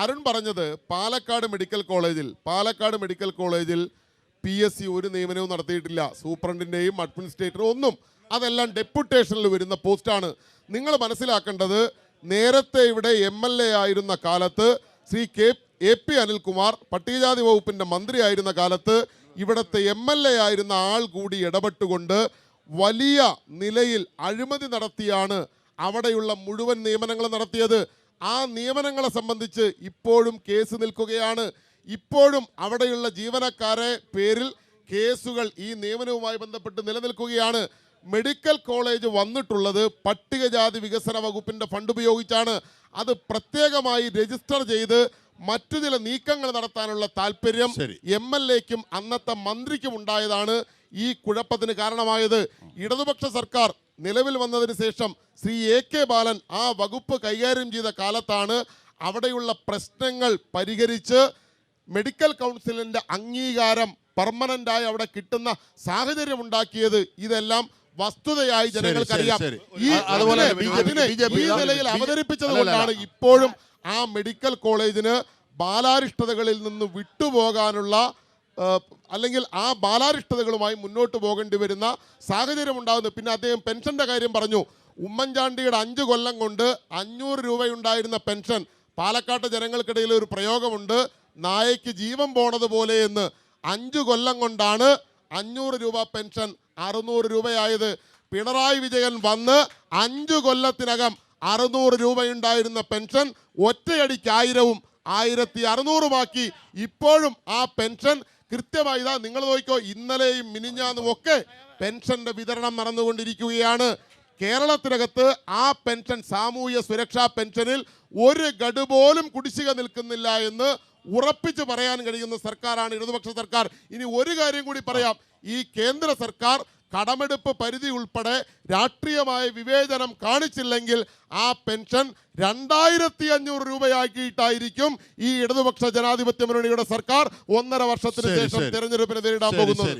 അരുൺ പറഞ്ഞത് പാലക്കാട് മെഡിക്കൽ കോളേജിൽ പാലക്കാട് മെഡിക്കൽ കോളേജിൽ പി എസ് സി ഒരു നിയമനവും നടത്തിയിട്ടില്ല. സൂപ്രണ്ടിന്റെയും അഡ്മിനിസ്ട്രേറ്ററും ഒന്നും. അതെല്ലാം ഡെപ്യൂട്ടേഷനിൽ വരുന്ന പോസ്റ്റാണ്. നിങ്ങൾ മനസ്സിലാക്കേണ്ടത് നേരത്തെ ഇവിടെ എം എൽ എ ആയിരുന്ന കാലത്ത് Shri K A P Anilkumar പട്ടികജാതി വകുപ്പിന്റെ മന്ത്രിയായിരുന്ന കാലത്ത് ഇവിടുത്തെ എം എൽ എ ആയിരുന്ന ആൾ കൂടി ഇടപെട്ടുകൊണ്ട് വലിയ നിലയിൽ അഴിമതി നടത്തിയാണ് അവിടെയുള്ള മുഴുവൻ നിയമനങ്ങൾ നടത്തിയത്. ആ നിയമനങ്ങളെ സംബന്ധിച്ച് ഇപ്പോഴും കേസ് നിൽക്കുകയാണ്. ഇപ്പോഴും അവിടെയുള്ള ജീവനക്കാരെ പേരിൽ കേസുകൾ ഈ നിയമനവുമായി ബന്ധപ്പെട്ട് നിലനിൽക്കുകയാണ്. മെഡിക്കൽ കോളേജ് വന്നിട്ടുള്ളത് പട്ടികജാതി വികസന വകുപ്പിന്റെ ഫണ്ട് ഉപയോഗിച്ചാണ്. അത് പ്രത്യേകമായി രജിസ്റ്റർ ചെയ്ത് മറ്റു ചില നീക്കങ്ങൾ നടത്താനുള്ള താല്പര്യം. എം എൽ എക്കും അന്നത്തെ മന്ത്രിക്കും ഉണ്ടായതാണ് ഈ കുഴപ്പത്തിന് കാരണമായത്. ഇടതുപക്ഷ സർക്കാർ നിലവിൽ വന്നതിന് ശേഷം ശ്രീ എ കെ ബാലൻ ആ വകുപ്പ് കൈകാര്യം ചെയ്ത കാലത്താണ് അവിടെയുള്ള പ്രശ്നങ്ങൾ പരിഹരിച്ച് മെഡിക്കൽ കൗൺസിലിന്റെ അംഗീകാരം പെർമനന്റായി അവിടെ കിട്ടുന്ന സാഹചര്യം ഉണ്ടാക്കിയത് ഇതെല്ലാം വസ്തുതയായി ജനങ്ങൾക്കറിയാം. ഈ അതുപോലെ ഈ നിലയിൽ അവതരിപ്പിച്ചത് കൊണ്ടാണ് ഇപ്പോഴും ആ മെഡിക്കൽ കോളേജിന് ബാലാരിഷ്ടതകളിൽ നിന്ന് വിട്ടുപോകാനുള്ള അല്ലെങ്കിൽ ആ ബാലാരിഷ്ടതകളുമായി മുന്നോട്ട് പോകേണ്ടി വരുന്ന സാഹചര്യം ഉണ്ടാകുന്നു പിന്നെ അദ്ദേഹം പെൻഷന്റെ കാര്യം പറഞ്ഞു. ഉമ്മൻചാണ്ടിയുടെ അഞ്ച് കൊല്ലം കൊണ്ട് അഞ്ഞൂറ് രൂപയുണ്ടായിരുന്ന പെൻഷൻ. പാലക്കാട്ട് ജനങ്ങൾക്കിടയിൽ ഒരു പ്രയോഗമുണ്ട്. നായയ്ക്ക് ജീവൻ പോണത് പോലെ എന്ന്. അഞ്ച് കൊല്ലം കൊണ്ടാണ് അഞ്ഞൂറ് രൂപ പെൻഷൻ അറുന്നൂറ് രൂപയായത്. പിണറായി വിജയൻ വന്ന് അഞ്ച് കൊല്ലത്തിനകം അറുന്നൂറ് രൂപയുണ്ടായിരുന്ന പെൻഷൻ ഒറ്റയടിക്ക് ആയിരവും ആയിരത്തി അറുന്നൂറുമാക്കി ഇപ്പോഴും ആ പെൻഷൻ കൃത്യമായി ഇതാ നിങ്ങൾ നോക്കിക്കോ ഇന്നലെയും മിനിഞ്ഞാന്നും ഒക്കെ പെൻഷന്റെ വിതരണം നടന്നുകൊണ്ടിരിക്കുകയാണ്. കേരളത്തിനകത്ത് ആ പെൻഷൻ സാമൂഹ്യ സുരക്ഷാ പെൻഷനിൽ ഒരു ഗഡു പോലും കുടിശ്ശിക നിൽക്കുന്നില്ല എന്ന് ഉറപ്പിച്ച് പറയാൻ കഴിയുന്ന സർക്കാരാണ് ഇടതുപക്ഷ സർക്കാർ. ഇനി ഒരു കാര്യം കൂടി പറയാം. ഈ കേന്ദ്ര സർക്കാർ കടമെടുപ്പ് പരിധി ഉൾപ്പെടെ രാഷ്ട്രീയമായ വിവേചനം കാണിച്ചില്ലെങ്കിൽ ആ പെൻഷൻ രണ്ടായിരത്തി അഞ്ഞൂറ് രൂപയാക്കിയിട്ടായിരിക്കും ഈ ഇടതുപക്ഷ ജനാധിപത്യ മുന്നണിയുടെ സർക്കാർ ഒന്നര വർഷത്തിന് ശേഷം തിരഞ്ഞെടുപ്പിനെ നേരിടാൻ പോകുന്നത്.